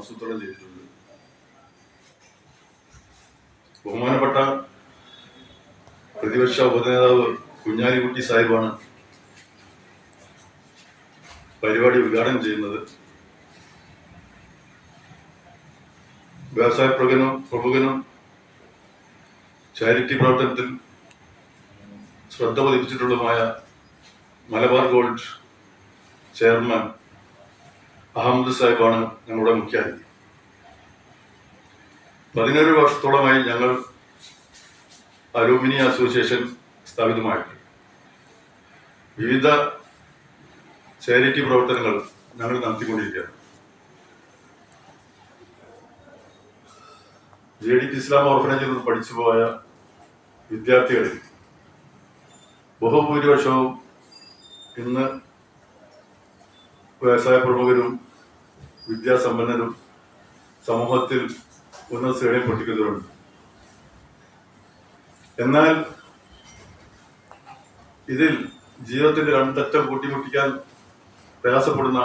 ആസൂത്രണം ചെയ്തിട്ടുണ്ട്. ബഹുമാനപ്പെട്ട പ്രതിപക്ഷ ഉപനേതാവ് കുഞ്ഞാലിക്കുട്ടി സാഹിബാണ് പരിപാടി ഉദ്ഘാടനം ചെയ്യുന്നത്. വ്യവസായ പ്രകനം പ്രമുഖനും ചാരിറ്റി പ്രവർത്തനത്തിൽ ശ്രദ്ധ പതിപ്പിച്ചിട്ടുള്ളതുമായ മലബാർ ഗോൾഡ് ചെയർമാൻ അഹമ്മദ് സാഹിബാണ് ഞങ്ങളുടെ മുഖ്യാതിഥി. പതിനേഴ് വർഷത്തോളമായി ഞങ്ങൾ അലൂമിനി അസോസിയേഷൻ സ്ഥാപിതമായിട്ട്. വിവിധ ചാരിറ്റി പ്രവർത്തനങ്ങൾ ഞങ്ങൾ നടത്തിക്കൊണ്ടിരിക്കുകയാണ്. ജെ ഡി ഇസ്ലാം ഓർഫനേജിൽ നിന്ന് പഠിച്ചു പോയ വിദ്യാർത്ഥികളിൽ ബഹുഭൂരിപക്ഷവും ഇന്ന് വ്യവസായ പ്രമുഖരും വിദ്യാസമ്പന്നരും സമൂഹത്തിൽ ഉന്നത ശ്രേണി പൊട്ടിക്കുന്നവരുണ്ട്. എന്നാൽ ഇതിൽ ജീവിതത്തിന്റെ രണ്ടറ്റം കൂട്ടിമുട്ടിക്കാൻ പ്രയാസപ്പെടുന്ന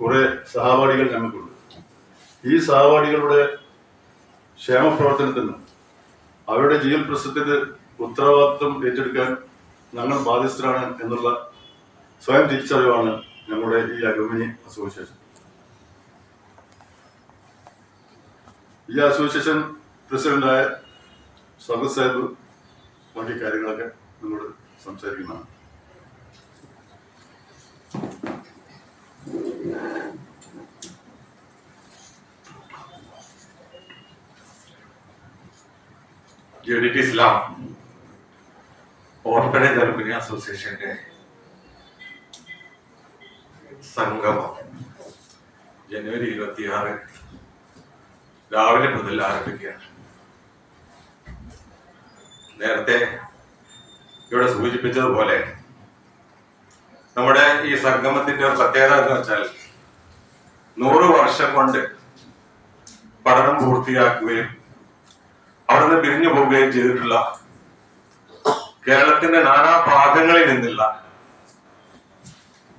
കുറെ സഹപാഠികൾ ഞങ്ങൾക്കുണ്ട്. ഈ സഹപാഠികളുടെ ക്ഷേമപ്രവർത്തനത്തിന് അവരുടെ ജീവിത പ്രശ്നത്തിന് ഉത്തരവാദിത്വം ഏറ്റെടുക്കാൻ ഞങ്ങൾ ബാധ്യസ്ഥരാണ് എന്നുള്ള സ്വയം തിരിച്ചറിവാണ് ഞങ്ങളുടെ ഈ അലുമിനി അസോസിയേഷൻ. ഈ അസോസിയേഷൻ പ്രസിഡന്റായ സബത് സാഹിബ് ബാക്കി കാര്യങ്ങളൊക്കെ നിങ്ങളോട് സംസാരിക്കുന്നതാണ്. യൂണിറ്റ് ഇസ്ലാം. ഓർഫനേജ് അലുമിനി അസോസിയേഷന്റെ സംഗമം. ജനുവരി ഇരുപത്തിയാറ് രാവിലെ മുതൽ ആരംഭിക്കുകയാണ്. നേരത്തെ ഇവിടെ സൂചിപ്പിച്ചതുപോലെ നമ്മുടെ ഈ സംഗമത്തിന്റെ ഒരു പ്രത്യേകത എന്ന് വെച്ചാൽ നൂറ് വർഷം കൊണ്ട് പഠനം പൂർത്തിയാക്കുകയും അവിടുന്ന് പിരിഞ്ഞു പോവുകയും ചെയ്തിട്ടുള്ള കേരളത്തിന്റെ നാനാ ഭാഗങ്ങളിൽ നിന്നുള്ള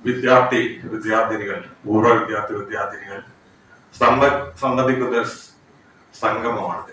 വിദ്യാർത്ഥി വിദ്യാർത്ഥിനികൾ പൂർവ വിദ്യാർത്ഥി വിദ്യാർത്ഥിനികൾ സമ്പ സംബന്ധിക്കുന്ന സംഗമമാണ് സംഗമമാണിത്